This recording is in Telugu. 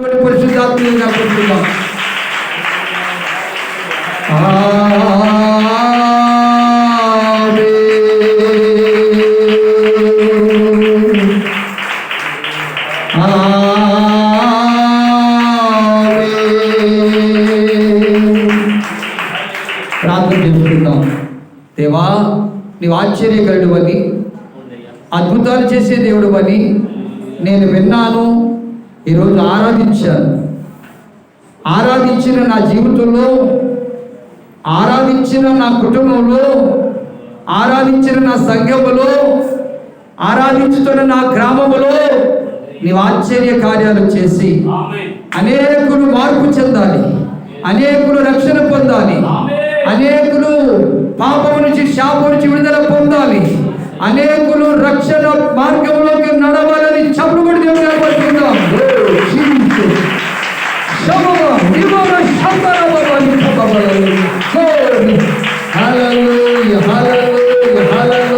పరిశుద్ధాత్మగా చెప్తున్నాం ప్రార్థన చేసుకుందాం. దేవా నీవు ఆశ్చర్యకరుడు అని అద్భుతాలు చేసే దేవుడు అని నేను విన్నాను. ఈరోజు ఆరాధించాను ఆరాధించిన నా జీవితంలో ఆరాధించిన నా కుటుంబంలో ఆరాధించిన నా సంఘములో ఆరాధించుతున్న నా గ్రామములో నీవు ఆశ్చర్య కార్యాలు చేసి అనేకులు మార్పు చెందాలి. అనేకులు రక్షణ పొందాలి. అనేకులు పాపం నుంచి శాపం నుంచి విడుదల పొందాలి. అనేకులు Hallelujah.